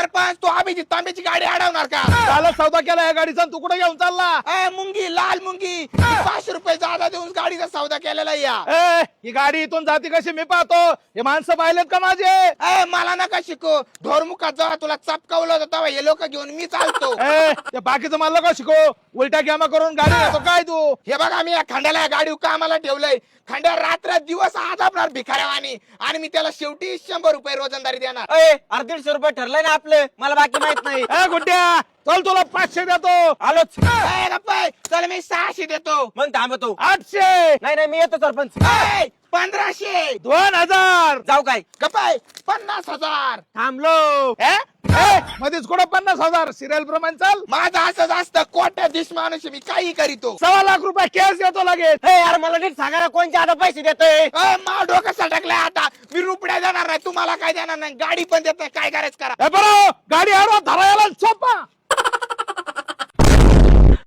सरपंच तू अभिजित तांब्याची गाडी अडवणार का? कालच सौदा केला या गाडीचा आणि तू कुठे घेऊन चालला? ए, मुंगी लाल मुंगी. पाचशे रुपये जादा देऊन गाडीचा सौदा केलेला आहे या. ए, ही गाडी इथून जाती कशी मी पाहतो. हे माणसं पाहिलेत का माझे? ए, मला नका शिकू. ढोरमुखात जेव्हा तुला चपकावलं होतं तेव्हा हे लोक घेऊन मी चालतो. ए, ते बाकीचं मला का शिको. उलटा ग्यामा करून गाडी घेतो. काय तू? हे बघा मी या खंड्याला या गाडी कामाला ठेवलंय. खंड्या रात्र दिवस आदाबणार भिकाऱ्यावानी आणि मी त्याला शेवटी शंभर रुपये रोजंदारी देणार. अय अरे दीडशे रुपये ठरलंय ना आपलं. मला बाकी माहीत नाही. ए गुड्ड्या चल तुला पाचशे देतो. आलोच ए, गप्पा, चल मी सहाशे देतो. मग थांबतो. आठशे! नाही नाही मी येतो सरपंच. ए, पंधराशे! दोन हजार. जाऊ काय? गप्पाय पन्नास हजार. थांबलो. ए, मध्येच कुठं पन्नास हजार? सिरियल प्रमाणे चाल. माझं असं जास्त कोट्याधीश माणूस आहे, मी काही करीतो. सव्वा लाख रुपये कॅश देतो लगेच. हे यार मला नीट सांगा ना कोणच्या आता पैसे देतोय? ए, मा डोकं सटकलंय आता. मी रुपड्या देणार नाही तुम्हाला काय देणार नाही? गाडी पण देत नाही काय करायचं करा. ए बरं गाडी हरवा चोप